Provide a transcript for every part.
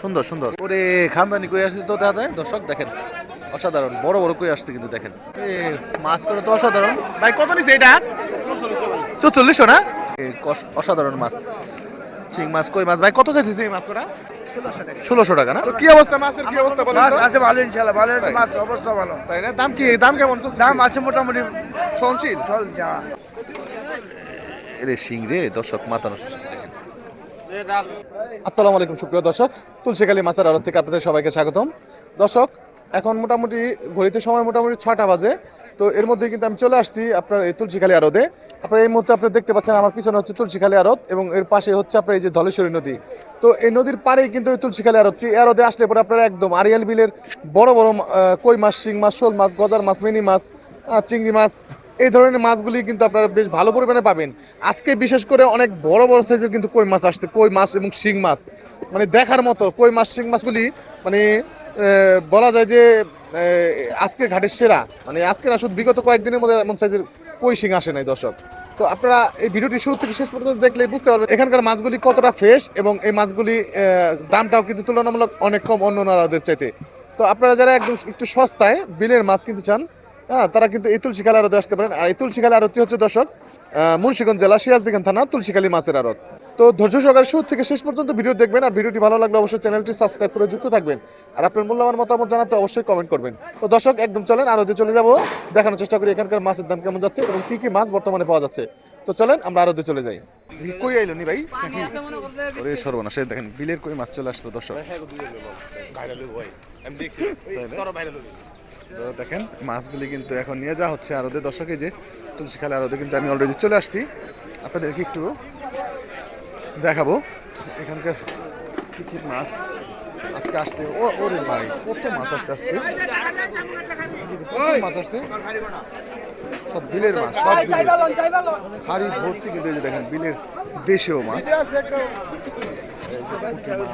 সুন্দর সুন্দর ওরে খানদানি কই আসছে তো দেখা যায় দর্শক দেখেন অসাধারণ বড় বড় কই আসছে কিন্তু দেখেন। এ মাছ করে তো অসাধারণ। ভাই কত নিছে এটা? চল্লিশশো না? অসাধারণ মাছ। চিং মাছ কই মাছ? ভাই কত চাইছে এই মাছ কটা ষোলোশো টাকা না? কি অবস্থা মাছের কি অবস্থা বলেন মাছ আছে ভালো ইনশাল্লাহ ভালো আছে মাছ অবস্থা ভালো। তাই না? দাম কি দাম কেমন? দাম আছে মোটামুটি সহনশীল চলছে হ্যাঁ। রে সিং রে দর্শক নষ্ট আসসালামু আলাইকুম, সুপ্রিয় দর্শক। তুলসীকালী মাছের আড়ত থেকে আপনাদের সবাইকে স্বাগতম। দর্শক, এখন মোটামুটি ঘড়িতে সময় মোটামুটি ছটা বাজে, তো এর মধ্যে কিন্তু আমি চলে আসছি আপনার এই তুলসীখালী আড়তে। আপনার এই মুহূর্তে আপনারা দেখতে পাচ্ছেন আমার পিছনে হচ্ছে তুলসীখালী আড়ত এবং এর পাশে হচ্ছে আপনার এই যে ধলেশ্বরী নদী। তো এই নদীর পাড়েই কিন্তু এই তুলসীখালী এই আড়তে আসলে পরে আপনারা একদম আরিয়াল বিলের বড় বড় কই মাছ, শিং মাছ, শোল মাছ, গজার মাছ, মিনি মাছ চিংড়ি মাছ এই ধরনের মাছগুলি কিন্তু আপনারা বেশ ভালো পরিমাণে পাবেন। আজকে বিশেষ করে অনেক বড় বড় সাইজের কিন্তু কই মাছ আসছে, কই মাছ এবং শিং মাছ। মানে দেখার মতো কই মাছ, শিং মাছগুলি মানে বলা যায় যে আজকের ঘাটের সেরা। মানে আজকের আসলে বিগত কয়েকদিনের মধ্যে এমন সাইজের কই শিং আসে নাই দর্শক। তো আপনারা এই ভিডিওটি শুরু থেকে শেষ পর্যন্ত দেখলে বুঝতে পারবেন এখানকার মাছগুলি কতটা ফ্রেশ এবং এই মাছগুলি দামটাও কিন্তু তুলনামূলক অনেক কম অন্য নারাদের চাইতে। তো আপনারা যারা একদম একটু সস্তায় বিলের মাছ কিনতে চান হ্যাঁ তারা কিন্তু এই তুলসীখালী আরতে আসতে পারেন। আর এই তুলসীখালী আরতি হচ্ছে দর্শক মুন্সিগঞ্জ জেলা সিরাজদিখান থানা তুলসীখালী মাছের আরত তো ধৈর্য সহকারে শুরু থেকে শেষ পর্যন্ত ভিডিও দেখবেন আর ভিডিওটি ভালো লাগলে অবশ্যই চ্যানেলটি সাবস্ক্রাইব করে যুক্ত থাকবেন। আর আপনার মূল্যবান মতামত জানাতে অবশ্যই কমেন্ট করবেন। তো দর্শক একদম চলেন আরতে চলে যাব। দেখানোর চেষ্টা করি এখানকার মাছের দাম কেমন যাচ্ছে এবং কি কি মাছ বর্তমানে পাওয়া যাচ্ছে। তো চলেন আমরা আরতে চলে যাই। কই আইলো নি ভাই? ওরে সর্বনাশ দেখেন বিলের কই মাছ চলে আসলো দর্শক। তো দেখেন মাছগুলি কিন্তু এখন নিয়ে যাওয়া হচ্ছে আরদে দর্শকে যে তুলসী খালে আরদে কিন্তু আমি অলরেডি চলে আসছি। আপনাদেরকে একটু দেখাবো এখানকার কি কি মাছ আজকে আসছে। ও ওরে ভাই কত মাছ আসছে আজকে। মাছ আসছে। সব বিলের মাছ সব বিলের। হাড়ি ভর্তি কিন্তু দেখেন বিলের দেশীয় মাছ। পুঁটি মাছ,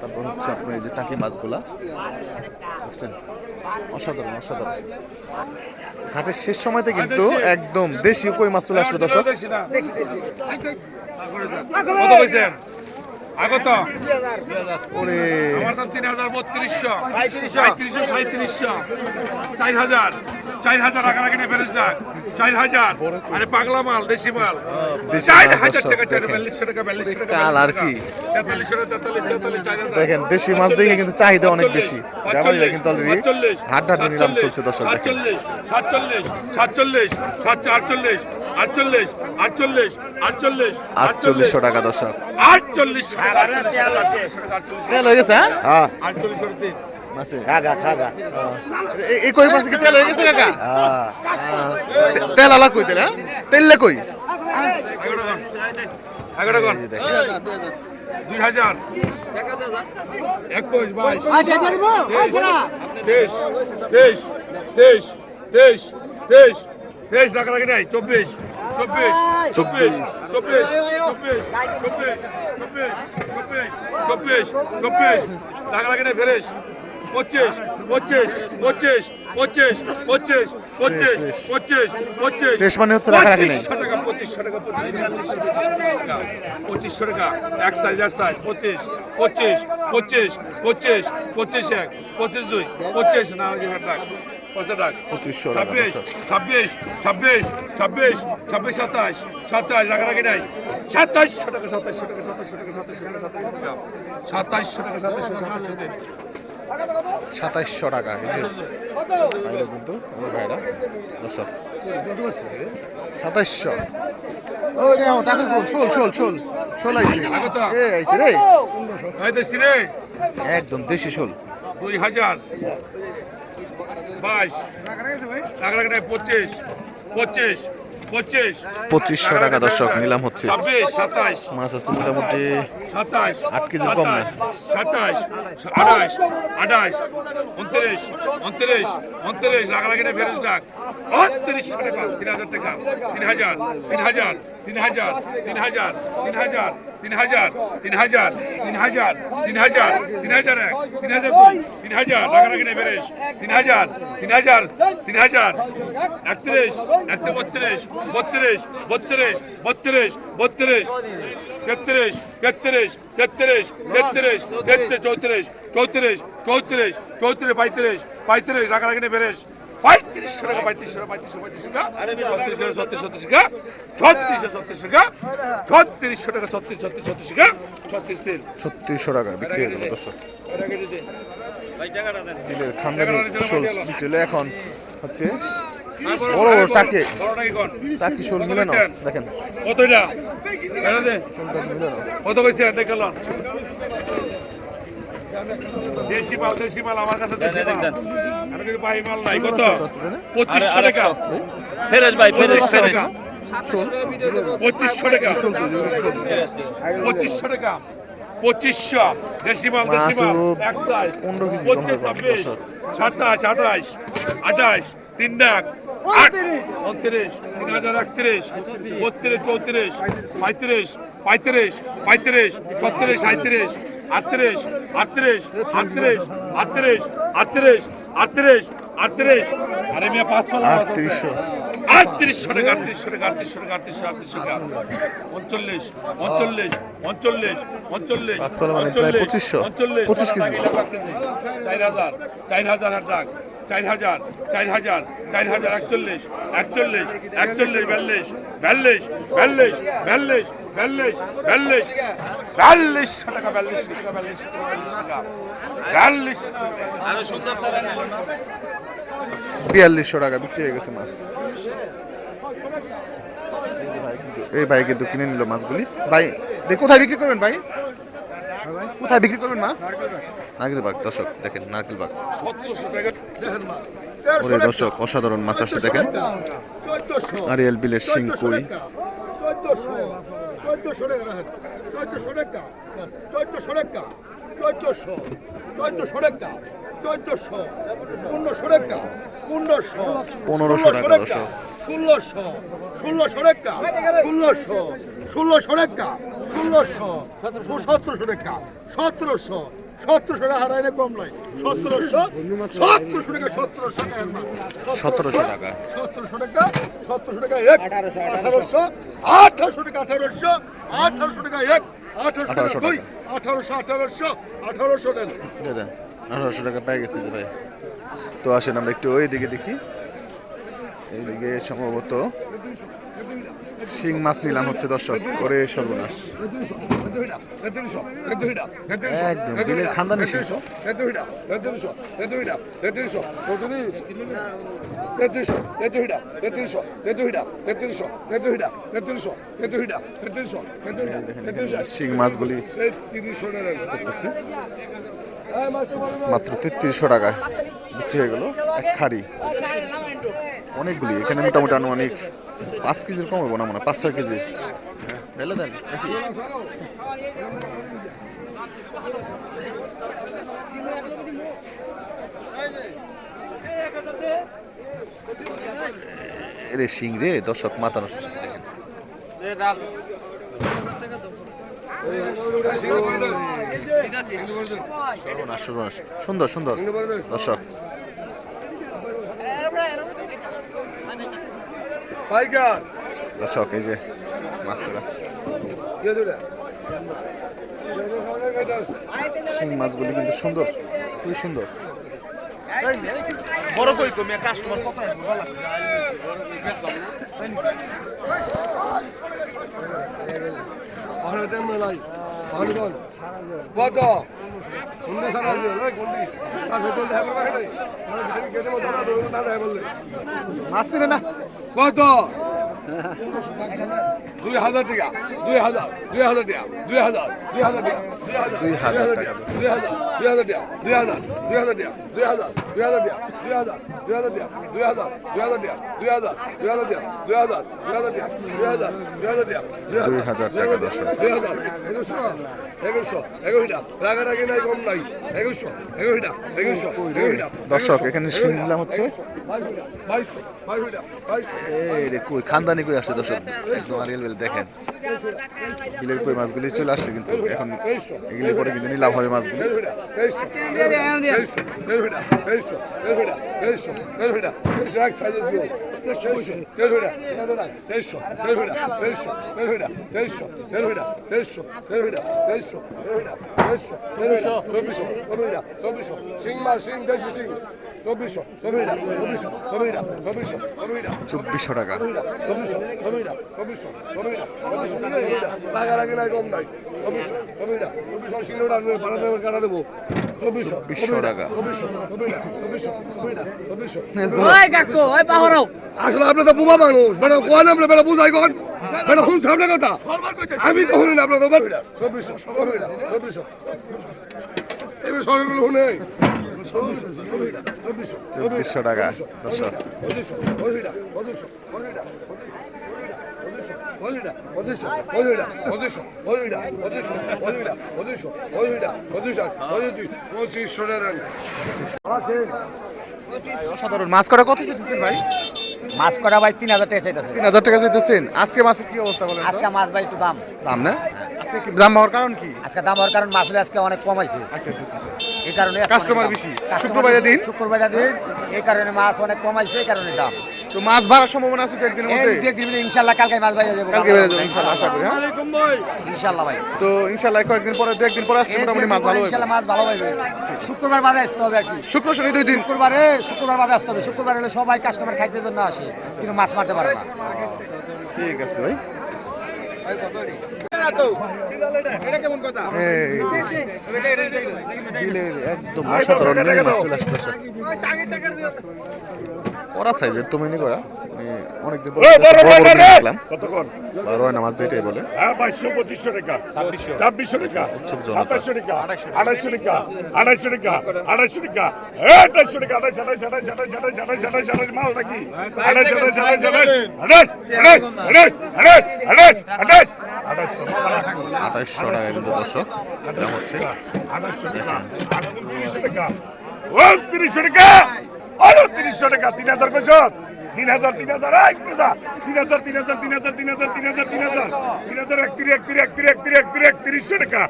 তারপর হচ্ছে আপনার এই যে টাকি মাছগুলা। দেখছেন? অসাধারণ অসাধারণ। ঘাটের শেষ সময়তে কিন্তু একদম দেশি কই মাছ চলে আসলো দর্শক। কত কইছেন? আগত? ওরে। আমার দাম তিন হাজার বত্রিশশো। পঁয়ত্রিশশো। সাঁত্রিশশো চার হাজার। চার হাজার টাকা রাখেন ফেরেস না। চার হাজার। আরে পাগলা মাল দেশি মাল। দেশি চার হাজার টাকা চার। বিয়াল্লিশশো টাকা বিয়াল্লিশশো টাকা কাল আর কি? তেতাল্লিশশো তেতাল্লিশ তেতাল্লিশ চার দেখেন দেশি মাছ দেখে কিন্তু চাহিদা অনেক বেশি। ব্যাপারীরা কিন্তু অলরেডি হাট হাট নিলাম চলছে দর্শক সাতচল্লিশ সাতচল্লিশ সাতচল্লিশ সাত আটচল্লিশ আটচল্লিশ আটচল্লিশ আটচল্লিশ আটচল্লিশশো টাকা দর্শক। আটচল্লিশ আটচল্লিশ টাকা, আটচল্লিশ গেছে হ্যাঁ? আটচল্লিশ আহ, এ- এই কই মাছ কি তেল হয়ে গেছে কাকা? তেল আলা কই তেল হ্যাঁ? তেললে কই? দুই হাজার। একুশ বাইশ। তেইশ তেইশ তেইশ তেইশ তেইশ। তেইশ টাকা নাই চব্বিশ চব্বিশ চব্বিশ চব্বিশ চব্বিশ চব্বিশ চব্বিশ চব্বিশ চব্বিশ। লাগে নাই ফেরেস পঁচিশ পঁচিশ পঁচিশ পঁচিশ পঁচিশ পঁচিশ পঁচিশ পঁচিশ শেষ মানে হচ্ছে টাকা পঁচিশশো টাকা পঁচিশশো টাকা পঁচিশশো টাকা এক সাইজ এক সাইজ পঁচিশ পঁচিশ পঁচিশ পঁচিশ পঁচিশ এক পঁচিশ দুই পঁচিশ না রাখ রাখ পঁচিশশো টাকা ছাব্বিশ। ছাব্বিশ ছাব্বিশ ছাব্বিশ ছাব্বিশ সাতাশ সাতাশ রাখারাখি নাই সাতাশশো টাকা সাতাশশো টাকা সাতাশশো টাকা সাতাশশো টাকা সাতাশশো টাকা সাতাশশো টাকা সাতাশশো সাতাশশো সাতাইশশো টাকা এই যে পাইলো কিন্তু আমার ভাইরা দর্শক। সাতাইশশো। ও রে টাকা কো শোল শোল শোল শোল আইছে। এ আইছে রে। রে। একদম দেশি শোল। দুই হাজার। বাইশ। পঁচিশ। পঁচিশ। পঁচিশ। পঁচিশশো টাকা দর্শক নিলাম হচ্ছে। মাছ আছে মোটামুটি সাতাশ আট কেজির কম না। সাতাশ আঠাশ আঠাশ উনত্রিশ উনত্রিশ উনত্রিশ রাখারাখি নাই ফেরেস ডাক উনত্রিশশো টাকা তিন হাজার টাকা তিন হাজার তিন হাজার তিন হাজার তিন হাজার তিন হাজার তিন হাজার তিন হাজার তিন হাজার তিন হাজার তিন হাজার এক তিন হাজার দুই তিন হাজার রাখারাখি নাই ফেরেস তিন হাজার তিন হাজার তিন হাজার একত্রিশ একত্রিশ বত্রিশ বত্রিশ বত্রিশ বত্রিশ বত্রিশ তেত্রিশ তেত্রিশ তেত্রিশ তেত্রিশ তেত্রিশ চৌত্রিশ চৌত্রিশ চৌত্রিশ চৌত্রিশ পঁয়ত্রিশ পঁয়ত্রিশ রাখারাখি নেই বেরেস পঁয়ত্রিশশো টাকা পঁয়ত্রিশশো পঁয়ত্রিশশো পঁয়ত্রিশশো টাকা ছত্রিশশো ছত্রিশ ছত্রিশ টাকা ছত্রিশশো ছত্রিশ টাকা ছত্রিশশো টাকা ছত্রিশ ছত্রিশ ছত্রিশ টাকা ছত্রিশ তিন। ছত্রিশশো টাকা বিক্রি হয়ে গেল দর্শক। শোল বিক্রি হলো এখন হচ্ছে বড় বড় টাকে। বড়টা কি কোন? টাকি শোল মিলে না দেখেন। কত এটা? কইছে? দেখল দেশি মাল দেশি মাল আমার কাছে দেশি মাল। আমি কিন্তু পাই মাল নাই। কত? পঁচিশশো টাকা। ভাই টাকা। পঁচিশশো টাকা। পঁচিশশো দেশি মাল দেশি মাল। এক সাইজ। পঁচিশ ছাব্বিশ সাতাশ আঠাশ আঠাশ তিন ডাক উনত্রিশ তিন হাজার একত্রিশ বত্রিশ চৌত্রিশ পঁয়ত্রিশ পঁয়ত্রিশ পঁয়ত্রিশ ছত্রিশ সাঁত্রিশ আটত্রিশ আটত্রিশ আটত্রিশ আটত্রিশ আটত্রিশ আটত্রিশ আটত্রিশ আরে মিয়া পাঁচ পালা আটত্রিশশো আটত্রিশশো টাকা আটত্রিশশো টাকা আটত্রিশশো টাকা আটত্রিশশো টাকা উনচল্লিশ উনচল্লিশ উনচল্লিশ উনচল্লিশ মানে প্রায় উনচল্লিশ, উনচল্লিশ, চার হাজার চার হাজার টাক চার হাজার চার হাজার চার হাজার একচল্লিশ একচল্লিশ একচল্লিশ, বিয়াল্লিশ বিয়াল্লিশ বিয়াল্লিশ বিয়াল্লিশ বিয়াল্লিশ বিয়াল্লিশ বিয়াল্লিশশো টাকা বিয়াল্লিশশো টাকা, বিয়াল্লিশ টাকা, বিয়াল্লিশ বিয়াল্লিশশো টাকা বিক্রি হয়ে গেছে মাছ। এই ভাই কিন্তু কিনে নিল মাছগুলি। ভাই, কোথায় বিক্রি করবেন ভাই? কোথায় বিক্রি করবেন মাছ? নারকেল বাগ দর্শক দেখেন নারকেল বাগ ওরে দর্শক অসাধারণ মাছ আসছে দেখেন। আরিয়াল বিলের শিং কই। পনেরোশো টাকা দর্শক। ষোলোশো। ষোলোশো রেখা ষোলোশো। ষোলোশো রেখা ষোলোশো। সতেরোশো রেখা সতেরোশো। সতেরোশো টাকা হারাইলে কম নয়। সতেরোশো সতেরোশো টাকা সতেরোশো টাকা সতেরোশো টাকা। সতেরোশো টাকা সতেরোশো টাকা এক আঠারোশো আঠারোশো। টাকা আঠারোশো আঠারোশো টাকা এক আঠারোশো টাকা 1800 দুই আঠারোশো আঠারোশো আঠারোশো দেন। দেন আঠারোশো টাকা পেয়ে গেছে যে ভাই। তো আসেন আমরা একটু ওই দিকে দেখি। এইদিকে সম্ভবত শিং মাছ নিলাম হচ্ছে দর্শক করে সর্বনাশ। একদম শিং। মাত্র তেত্রিশশো টাকায় বিক্রি হয়ে গেল এক খাড়ি। অনেকগুলি, এখানে মোটামুটি আনুমানিক পাঁচ কেজির কম হব না মনে পাঁচ, ছয় কেজি। ঢেলে দেন। রে শিং রে, দর্শক সর্বনাশ। সুন্দর সুন্দর। দর্শক। দর্শক এই যে মাছগুলা। মাছগুলি কিন্তু সুন্দর খুবই সুন্দর। বড় কই কমি কাস্টমার কত কত ఉండి సార్ అది ఉండి నాకు మాస్టర్ కో দুই হাজার টাকা দুই হাজার দুই হাজার টাকা দুই হাজার দুই হাজার টাকা দুই হাজার টাকা দুই হাজার দুই হাজার টাকা দুই হাজার দুই হাজার টাকা দুই হাজার দুই হাজার টাকা দুই হাজার দুই হাজার টাকা দুই হাজার দুই হাজার টাকা দুই হাজার দুই হাজার টাকা দুই হাজার দুই হাজার টাকা দুই হাজার দুই হাজার টাকা দুই হাজার টাকা দর্শক দুই হাজার একুশশো একুশশো একুশটা রাগারাগি নাই কম নাই একুশশো একুশটা একুশশো একুশটা দর্শক এখানে শিং নিলাম হচ্ছে এই কই, খানদানি কই আসছে, দর্শক। একদম আরিয়াল অ্যাভেলেবেল দেখেন। বিলের কই মাছগুলি চলে আসছে কিন্তু এখন এগুলি পরে কিন্তু নিলাম হবে মাছগুলি। চব্বিশশো চব্বিশশো চব্বিশশো। চব্বিশশো চব্বিশশো চব্বিশশো চব্বিশশো টাকা চব্বিশশো টাকা। আসলে আপনি তো মানুষ। সামনে কথা? আমি তো শুনি না আপনার চব্বিশশো চব্বিশশো চব্বিশশো। চব্বিশশো টাকা দশশো অসাধারণ। মাছ করা কত দিচ্ছেন ভাই? মাছ কটা ভাই তিন হাজার টাকা চাইতেছে। তিন হাজার টাকা চাইতেছেন? আজকে মাছের কি অবস্থা বলেন আজকে মাছ ভাই একটু দাম। দাম না? আজকে কি দাম হওয়ার কারণ কি? আজকে দাম হওয়ার কারণ মাছ আজকে অনেক কমাইছে আচ্ছা আচ্ছা আচ্ছা। এই কারণে দাম। বেশি। শুক্রবার দিন? শুক্রবার দিন এই কারণে মাছ অনেক কমাইছে এই কারণে দাম। তো মাছ ভাড়ার সম্ভাবনা আছে মধ্যে কালকে মাছ বাইরে যাব। কালকে বেড়ে যাব ইনশাল্লাহ আশা করি হ্যাঁ? ইনশাল্লাহ ভাই। তো ইনশাল্লাহ কয়েকদিন পরে দু একদিন পরে আসলে মোটামুটি মাছ ভালো হবে মাছ ভালো হবে শুক্রবার বাদে আসতে হবে আর কি। শুক্র শনি দুই দিন। শুক্রবারে শুক্রবার বাদে আসতে হবে। শুক্রবার হলে সবাই কাস্টমার খাইতে জন্য আসে কিন্তু মাছ মারতে পারে না। ঠিক আছে ভাই। একদম অসাধারণ চলে আসছে দর্শক। সাইজের তো মিনি করা মানে অনেকদিন পর বড় বড় মিনি দেখলাম কতক্ষণ বা যেটাই বলে হ্যাঁ বাইশশো পঁচিশশো টাকা ছাব্বিশশো ছাব্বিশশো টাকা সাতাশশো টাকা আড়াইশো টাকা আড়াইশো টাকা আড়াইশো টাকা আড়াইশো টাকা আড়াইশ আড়াইশ আড়াইশ আড়াইশ আড়াইশ আড়াইশ আড়াইশ আড়াইশ মাল নাকি আড়াইশ আড়াইশ আড়াইশ আড়াইশ আড়াইশ আড়াইশ আড়াইশ আড়াইশ আড়াইশ আড়াইশো আঠাইশশো টাকা কিন্তু দর্শক দাম হচ্ছে উনত্রিশশো টাকা। উনত্রিশশো টাকা তিন হাজার কইছ তিন হাজার তিন হাজার তিন হাজার তিন হাজার তিন হাজার তিন হাজার তিন হাজার তিন হাজার। তিন হাজার একত্রিশ একত্রিশ একত্রিশ একত্রিশ একত্রিশ একত্রিশশো টাকা।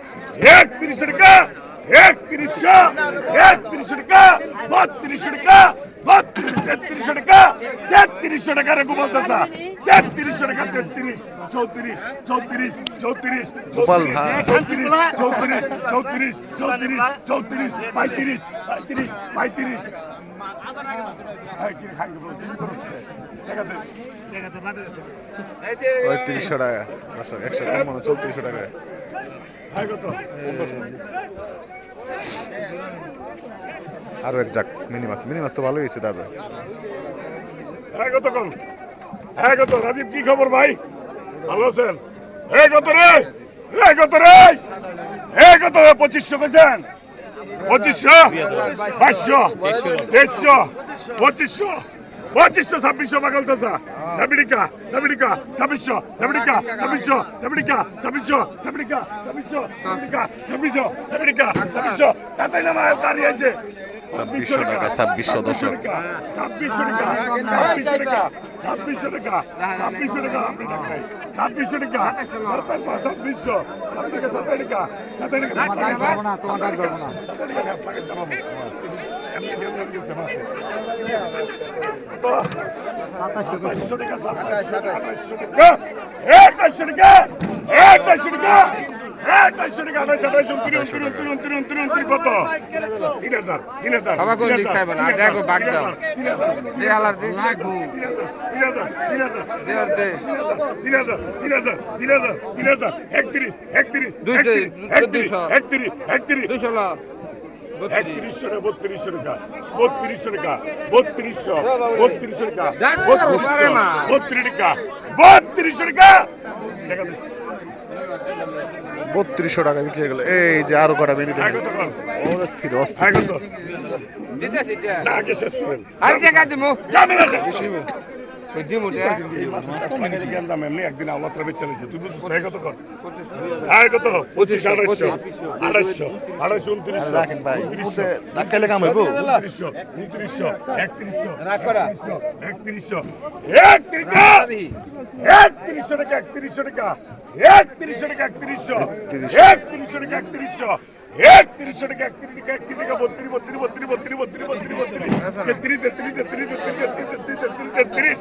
একত্রিশশো টাকা একত্রিশশো একত্রিশশো টাকা বত্রিশশো টাকা তেত্রিশশো টাকা তেত্রিশশো টাকা রে গোপাল চাষা তেত্রিশশো টাকা তেত্রিশ চৌত্রিশ চৌত্রিশ চৌত্রিশ গোপাল। চৌত্রিশ চৌত্রিশ চৌত্রিশ চৌত্রিশ চৌত্রিশ পঁয়ত্রিশ পঁয়ত্রিশ পঁয়ত্রিশ। পঁয়ত্রিশশো টাকা। একশো কম মনে চৌত্রিশশো টাকা। আরও এক যাক মিনি মাছ মিনি মাছ তো ভালোই হয়েছে দাদা হ্যাঁ কত কম? হ্যাঁ কত? রাজীব, কি খবর ভাই? ভালো আছেন? হ্যাঁ কত রে? হ্যাঁ কত রে? হ্যাঁ কত? পঁচিশশো পেয়েছেন পঁচিশশো? বাইশশো? তেইশশো? পঁচিশশো? পঁচিশশো ছাব্বিশশো পাগল চাষা সাবিডিকা সাবিডিকা ছাব্বিশশো সাবিডিকা ছাব্বিশশো সাবিডিকা ছাব্বিশশো সাবিডিকা ছাব্বিশশো সাবিডিকা ছাব্বিশশো সাবিডিকা ছাব্বিশশো তাতে না মায়ের কারি আছে ছাব্বিশশো টাকা ছাব্বিশশো দর্শক ছাব্বিশশো টাকা ছাব্বিশশো টাকা ছাব্বিশশো টাকা ছাব্বিশশো টাকা ছাব্বিশশো টাকা ছাব্বিশশো সাতাশ টাকা সাতাশ টাকা সাতাশ টাকা সাতাশ টাকা লাগাতে যাব এমনি এমনি গেছে মাসে সাতাশশো টাকা সাতাশশো টাকা আঠাশশো টাকা আঠাশশো টাকা আঠাশশো টাকা আঠাশ আঠাশ উনত্রিশ উনত্রিশ উনত্রিশ উনত্রিশ উনত্রিশ কত তিন হাজার তিন হাজার বাবা কোন দিক চাইবে না, দেখো, বাগ দাও। তিন হাজার যে হালার দিক লাগবো তিন হাজার তিন হাজার তিন হাজার তিন হাজার তিন হাজার তিন হাজার একত্রিশ একত্রিশ একত্রিশ একত্রিশ একত্রিশ একত্রিশ। বত্রিশশো টাকা? টাকা বত্রিশশো টাকা বত্রিশ টাকা টাকা! বত্রিশশো টাকা বিক্রি হয়ে গেল। এই যে আরও কটা বেরিয়ে অস্থির অস্থির শেষ করেন। শেষ এমনি একদিন আওলাত্রা বেচে নিছে তুই বুঝছিস হ্যাঁ কত কর হ্যাঁ কত পঁচিশ আড়াইশো আড়াইশো আড়াইশো উনত্রিশশো উনত্রিশশো ধাক্কাইলে কাম হইব উনত্রিশশো উনত্রিশশো একত্রিশশো একত্রিশশো একত্রিশশো একত্রিশশো টাকা একত্রিশশো টাকা একত্রিশশো টাকা একত্রিশশো একত্রিশশো টাকা একত্রিশশো একত্রিশশো টাকা একত্রিশ টাকা একত্রিশ টাকা বত্রিশ বত্রিশ বত্রিশ বত্রিশ বত্রিশ বত্রিশ বত্রিশ। তেত্রিশ তেত্রিশ তেত্রিশ তেত্রিশ তেত্রিশ তেত্রিশ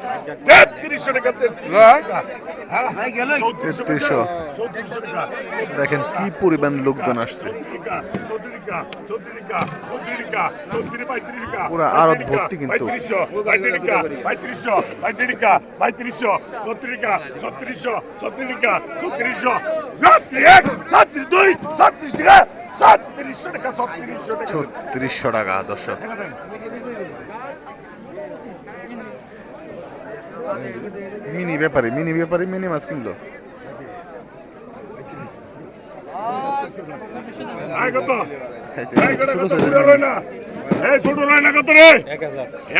তেত্রিশশো। হ্যাঁ। হ্যাঁ, টাকা তেত্রিশশো দেখেন কি পরিমাণ লোকজন আসছে। পুরা আরত ভর্তি কিন্তু। সাতত্রিশ দুই সাতত্রিশ টাকা। ছত্রিশশো টাকা দর্শক। মিনি ব্যাপারে মিনি ব্যাপারে মিনি মাছ কিনলো।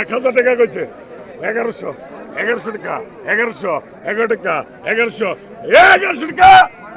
এক হাজার টাকা কইছে। এগারোশো। এগারোশো টাকা এগারোশো এগারো টাকা এগারোশো। এগারোশো টাকা!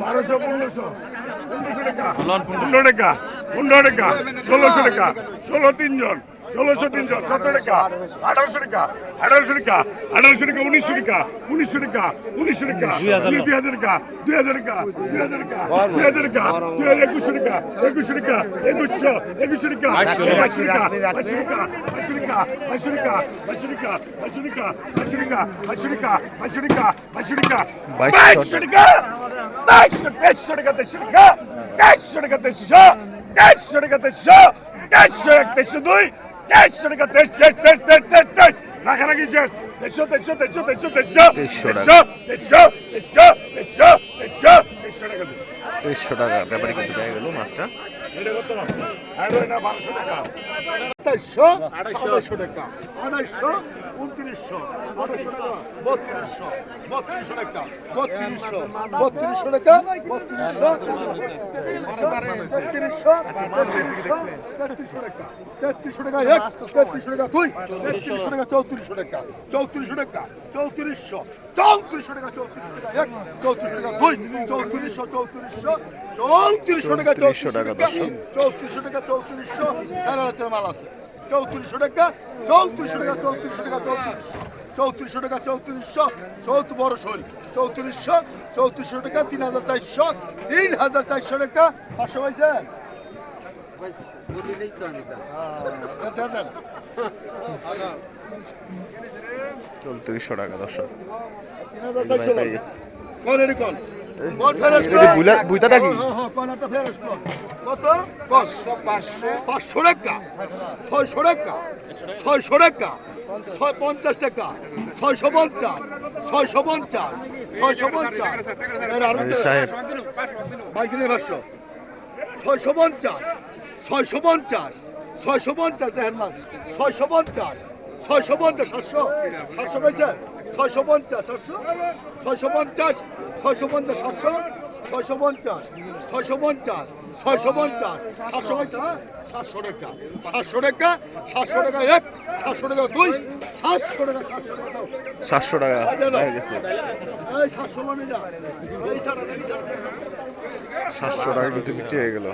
বারোশো পনেরোশো। পনেরোশো টাকা। পনেরো টাকা। পনেরো টাকা। ষোলোশো টাকা। ষোলো তিনজন। ষোলোশো তিনজন সতেরো টাকা আঠারোশো টাকা আঠারোশো টাকা আঠারোশো টাকা উনিশশো টাকা উনিশশো টাকা উনিশশো টাকা দুই হাজার টাকা দুই হাজার টাকা দুই হাজার টাকা দুই হাজার টাকা দুই হাজার একুশশো টাকা একুশশো টাকা একুশশো একুশশো টাকা বাইশশো টাকা বাইশশো টাকা বাইশশো টাকা বাইশশো টাকা বাইশশো টাকা বাইশশো টাকা বাইশশো টাকা বাইশশো টাকা বাইশশো টাকা বাইশশো টাকা বাইশশো টাকা বাইশশো তেইশশো টাকা তেইশশো টাকা তেইশশো টাকা তেইশশো তেইশশো টাকা তেইশশো তেইশশো এক তেইশশো দুই তেইশশো টাকা তেইশ তেইশ তেইশ তেইশ তেইশ তেইশ রাখারাখি শেষ তেইশশো তেইশশো তেইশশো তেইশশো তেইশশো তেইশশো তেইশশো তেইশশো তেইশশো তেইশশো তেইশশো টাকা তেইশশো টাকা ব্যাপারে কিন্তু পেয়ে গেল মাছটা। চৌত্রিশশো টাকা চৌত্রিশশো টাকা, চৌত্রিশশো চৌত্রিশশো টাকা চৌত্রিশশো টাকা এক, চৌত্রিশশো টাকা দুই, চৌত্রিশশো চৌত্রিশশো চৌত্রিশশো টাকা চৌত্রিশশো টাকা। চৌত্রিশশো টাকা চৌত্রিশশো সাড়ে হাজার মাল আছে চৌত্রিশশো টাকা চৌত্রিশশো টাকা চৌত্রিশশো টাকা চৌত্রিশশো চৌত্রিশশো টাকা চৌত্রিশশো চৌত্র বড় শোল চৌত্রিশশো চৌত্রিশশো টাকা তিন হাজার চারশো তিন হাজার চারশো টাকা পাঁচশো হ্যাঁ, দেন। চৌত্রিশশো টাকা দর্শক বুইতাটা কি হ্যাঁ, হ্যাঁ, কত? পাঁচশো টাকা। ছয়শো টাকা। ছয়শো টাকা। ছয় পঞ্চাশ টাকা। ছয়শো পঞ্চাশ। ছয়শো পঞ্চাশ। ছয়শো পঞ্চাশ। বাইকিনের ভাষ্য ছয়শো পঞ্চাশ। ছয়শো পঞ্চাশ। ছয়শো পঞ্চাশ দেখেন মাছ ছয়শো পঞ্চাশ। ছয়শো পঞ্চাশ সাতশো। সাতশো পয়সা ছয়শো পঞ্চাশ সাতশো ছয়শো পঞ্চাশ ছয়শো পঞ্চাশ, সাতশো? ছয়শো পঞ্চাশ ছয়শো পঞ্চাশ ছয়শো পঞ্চাশ, সাতশো কইছে হ্যাঁ? সাতশো টাকা সাতশো টাকা সাতশো টাকা এক সাতশো টাকা দুই সাতশো টাকা সাতশো টাকা দাও। সাতশো টাকা পেয়ে গেছে। এই সাতশো মানে যা। এই ছাড়া এই সাতশো টাকা কিন্তু বিক্রি হয়ে গেল।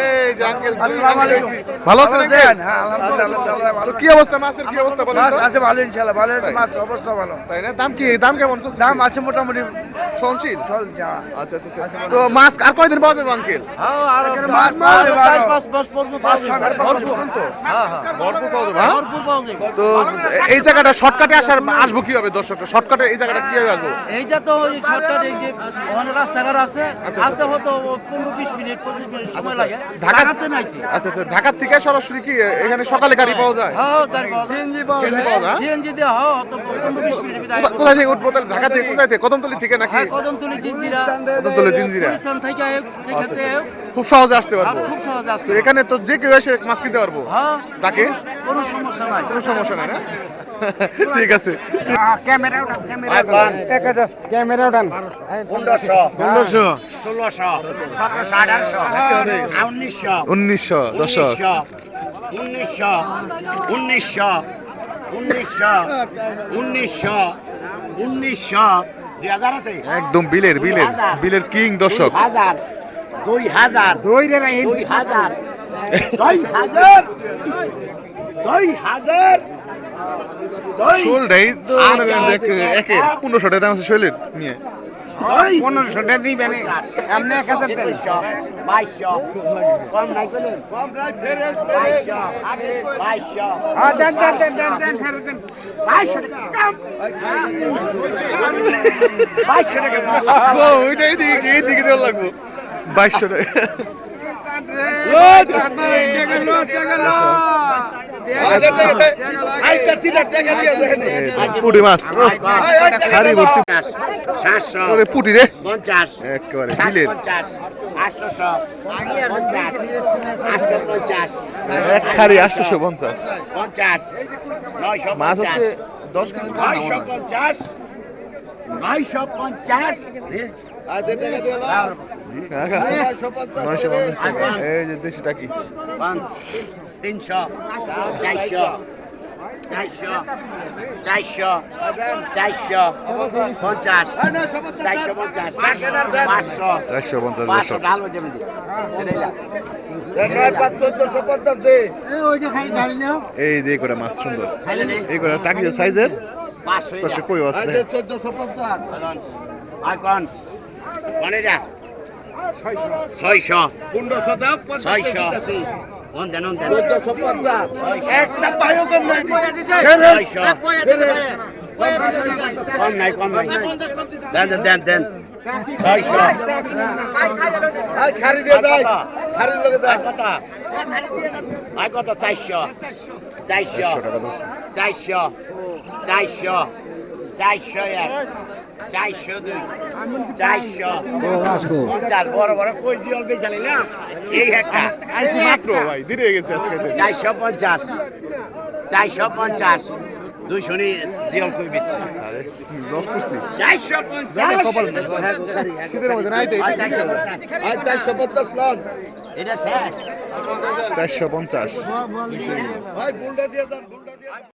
এই এই আসসালামু আলাইকুম। ভালো আছেন হ্যাঁ আলহামদুলিল্লাহ তো কি অবস্থা মাছের কি অবস্থা বলেন তো? আছে ভালো ইনশাআল্লাহ। ভালো আছে মাছ অবস্থা ভালো। তাই না? দাম কি দাম কেমন চলছে? দাম আছে মোটামুটি সহনশীল? আচ্ছা আচ্ছা আচ্ছা। তো মাছ আর কয়দিন পাওয়া যাবে আঙ্কেল আর মাছ পাওয়া যাবে আরও। হ্যাঁ? তো এই জায়গাটা শর্টকাটে আসার আসব কীভাবে দর্শকরা? শর্টকাটে এই জায়গাটা কীভাবে আসব? এইটা তো ওই শর্টকাট এই যে ওখানে রাস্তাঘাট আছে। আচ্ছা। আসতে হতো পনেরো বিশ মিনিট পঁচিশ মিনিট সময় লাগে। ঢাকাতে নাইতে আচ্ছা আচ্ছা। ঢাকার থেকে সরাসরি কি এখানে সকালে গাড়ি পাওয়া যায়? হ্যাঁ গাড়ি পাওয়া যায়। CNG পাওয়া যায়? সিএনজি দিয়ে হ্যাঁ তো পনেরো বিশ মিনিট কোথায় থেকে উঠবো তাহলে? ঢাকা থেকে কোথায় থেকে? কদমতলি থেকে নাকি? হ্যাঁ কদমতলি জিঞ্জিরা কদমতলি জিঞ্জিরা থেকে খুব সহজে আসতে পারব। খুব সহজ আসতে এখানে তো যে কেউ এসে মাছ কিনতে পারব? হ্যাঁ। তাকে কোনো সমস্যা নাই। কোনো সমস্যা নাই না? ঠিক আছে। পনেরোশো। উনিশশো। দশক। উনিশশো। উনিশশো। উনিশশো। উনিশশো। উনিশশো। হাজার আছে? একদম বিলের বিলের। বিলের কিং দর্শক হাজার। দুই হাজার। দুই হাজার। শোলটাই তো এক- একে পনেরোশো টাকা দাম আছে শৈলের নিয়ে। পনেরোশো টাকা দিবেন এমনি এক হাজার বাইশশো বাইশশো কম নাই করলেন কম নাই ফেরেস ফেরেস বাইশশো বাইশশো। দেন দেন দেন দেন দেন ফেরত দেন। বাইশশো টাকা। বাইশশো টাকা। ও, ওইটা এইদিকে এইদিকে দেওয়া লাগবো। বাইশশো টাকা। পুটি মাছ। হাড়ি ভর্তি। সাতশো পুটি রে। পঞ্চাশ একেবারে বিলের। এক হাড়ি আটশোশো পঞ্চাশ। মাছ আছে দশ কেজি। নয়শো পঞ্চাশ। নয়শো পঞ্চাশ। নয়শো পঞ্চাশ টাকা। এই যে দেশি টাকি। পাঁচ তিনশো চারশো চারশো চারশো চারশো পঞ্চাশ চারশো পঞ্চাশ পাঁচশো চারশো পঞ্চাশ পাঁচশো দশক ঢালো দেবেন নয় পাঁচ চোদ্দশো পঞ্চাশ দে। এই যে করে মাছ সুন্দর। এই করে টাকি সাইজের পাঁচশো কই আছে? চোদ্দশো পঞ্চাশ। আর কন কনে যা ছয়শো দাও পঞ্চাশ ছয়শো। দিতেছি ওন দেন ওন দেন চোদ্দশো পঞ্চাশ একটা পাইও কম নাই ছয়শো কম নাই। কম নাই দেন দেন দেন দেন। খারি দিয়ে যাই খারির লগে যাই আর আর কত চারশো। চারশো। চারশো টাকা ধরছে। চারশো। চারশো। চারশো এক। চারশো দুই। চারশো। পঞ্চাশ বড় বড় কই জিওল বেচালি না। এই একটা। আর কি মাত্র ভাই? ধীরে গেছে আজকে চারশো পঞ্চাশ। চারশো পঞ্চাশ। দুইশো নি জিওল কই বেচছি আরে লস করছি। চারশো পঞ্চাশ। চারশো চারশো পঞ্চাশ এটা শেষ। চারশো পঞ্চাশ। ভাই বুলটা দিয়ে যান বুলটা দিয়ে যান।